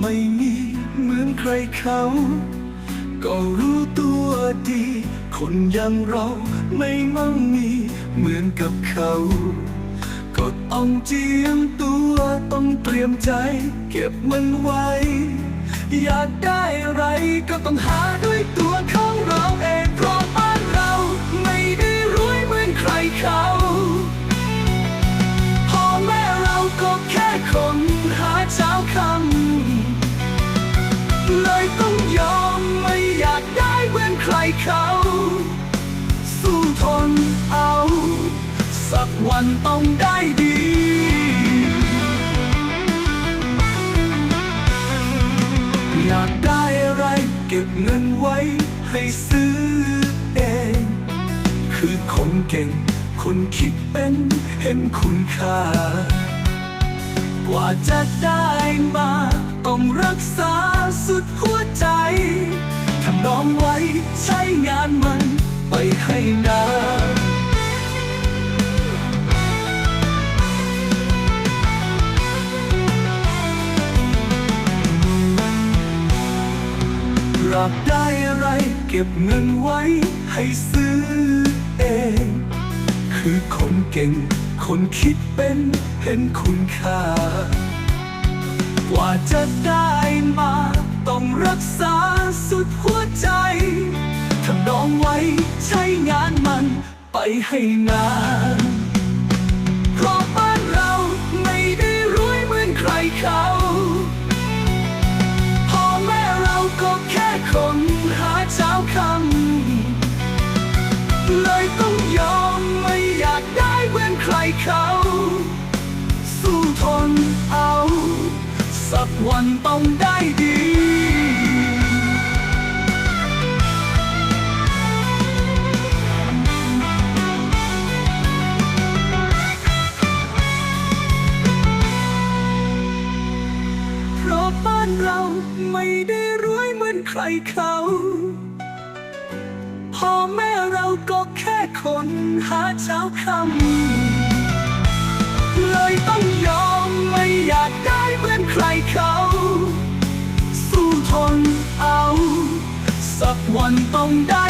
ไม่มีเขา ก็รู้ตัวดี คนอย่างเราไม่มั่งมีเหมือนกับเขาก็ต้องเจียมตัวต้องเตรียมใจ เก็บมันไว้ อยากได้อะไรก็ต้องหาด้วยตัวของเราเองเพราะ เขา สู้ทนเอา สักวันต้องได้ดีอยากได้อะไรเก็บเงินไว้ให้ซื้อเอง คือคนเก่ง คนคิดเป็นเห็นคุณค่า กว่าจะได้มา ต้องรักษาสุดหัว น้องไว้ใช้งานมันไปให้นานอยากได้อะไรเก็บเงินไว้ให้ซื้อเอง คือคนเก่ง คนคิดเป็นเห็นคุณค่า กว่าจะได้มาต้องรักษา องไว้ ใช้งานมันไปให้นานเพราะบ้านเราไม่ได้รวยเหมือนใครเขาพ่อแม่เราก็แค่คนหาเช้าคำเลยต้องยอมไม่อยากได้เหมือนใครเขา สู้ทนเอา สักวันต้องได้ดีาบ้านเรา ไม่ได้รวยเหมือนใครเขาพ่อแม่เราก็แค่คนหาเช้าคำเลยต้องยอมไม่อยากได้เหมือนใครเขา สู้ทนเอา สักวันต้องได้